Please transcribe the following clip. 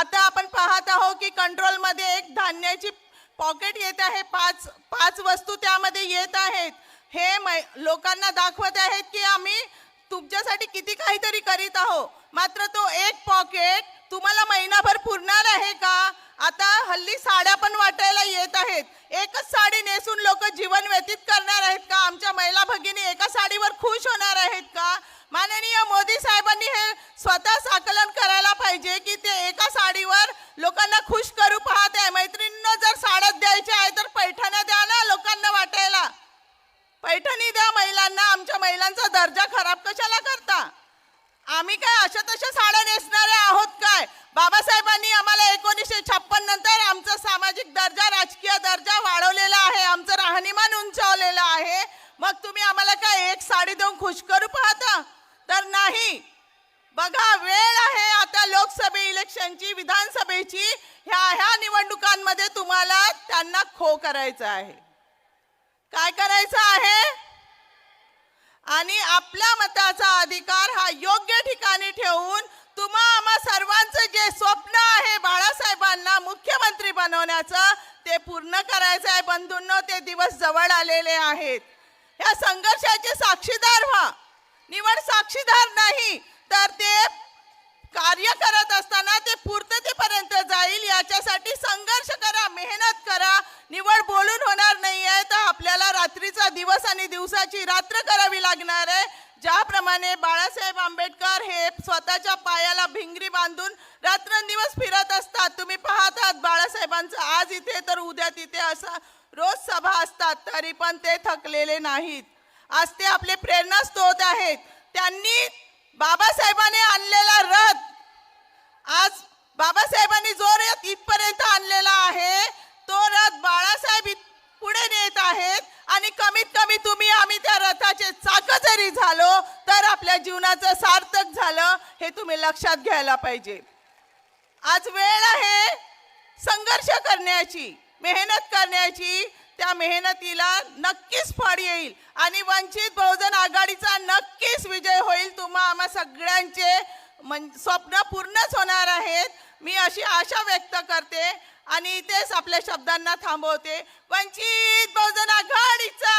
आता आपण पाहत आहोत की कंट्रोलमध्ये एक धान्याची पॉकेट येत आहे. पाच पाच वस्तू त्यामध्ये येत आहेत. हे मै लोकांना दाखवत आहेत की आम्ही तुमच्यासाठी किती काहीतरी करीत आहोत मात्र तो एक पॉकेट तुम्हाला महिनाभर पुरणार आहे का? आता हल्ली साड्या पण वाटायला येत आहेत. एकच साडी नेसून लोक जीवन व्यतीत करणार आहेत का? आमच्या महिला भगिनी एका साडीवर खुश होणार आहेत का? माननीय मोदी साहेबांनी हे स्वतः आकलन करायला पाहिजे की ते लोकांना खुश करू पाहत. आहे मैत्रिणींना जर साड्यात द्यायच्या आहे तर पैठण्या द्या ना लोकांना वाटायला. पैठणी द्या महिलांना आमच्या महिलांचा दर्जा खराब कशाला करता? आम्ही काय अशा तशा साड्या नेसणारे आहोत काय? बाबासाहेबांनी आम्हाला एकोणीसशे छप्पन नंतर आमचा सामाजिक दर्जा राजकीय दर्जा वाढवलेला आहे. आमचं राहणीमान उंचावलेलं आहे. मग तुम्ही आम्हाला काय एक साडी देऊन खुश करू पाहता? तर नाही. बघा वेळ आहे आता लोकसभे इलेक्शनची विधानसभेची. ह्या ह्या निवडणुकांमध्ये तुम्हाला त्यांना खो करायचं आहे. काय करायचं आहे? आणि आपल्या मताचा अधिकार हा योग्य ठिकाणी ठेवून तुम्हा आम्हा सर्वांचं जे स्वप्न आहे बाळासाहेबांना मुख्यमंत्री बनवण्याचं ते पूर्ण करायचं आहे. बंधूंनो ते दिवस जवळ आलेले आहेत. या संघर्षाचे साक्षीदार व्हा. निवड साक्षीदार नाही तर ते कार्य करत असताना ते पूर्ततेपर्यंत जाईल याच्यासाठी संघर्ष करा मेहनत करा. निवड बोलून होणार नाहीये तर आपल्याला रात्रीचा दिवस आणि दिवसाची रात्र करावी लागणार आहे. ज्याप्रमाणे बाळासाहेब आंबेडकर हे स्वतःच्या पायाला भिंगरी बांधून रात्रंदिवस फिरत असतात. तुम्ही पाहतात बाळासाहेबांचं आज इथे तर उद्या तिथे असं रोज सभा असतात तरी पण ते थकलेले नाहीत. आज ते आपले प्रेरणास्त्रोत आहेत. त्यांनी बाबासाहेबांनी आणलेला रथ आज बाबासाहेबांनी जो रथ इथपर्यंत आणलेला आहे तो रथ बाळासाहेब पुढे नेत आहेत आणि कमीत कमी तुम्ही आम्ही त्या रथाचे चाक जरी झालो तर आपल्या जीवनाचं सार्थक झालं हे तुम्ही लक्षात घ्यायला पाहिजे. आज वेळ आहे संघर्ष करण्याची मेहनत करण्याची. त्या मेहनतीला नक्कीच फळ येईल आणि वंचित बहुजन आघाडीचा सगळ्यांचे मन स्वप्न पूर्णच होणार आहेत. मी अशी आशा व्यक्त करते आणि इथेच आपल्या शब्दांना थांबवते. वंचित बहुजन आघाडीचा!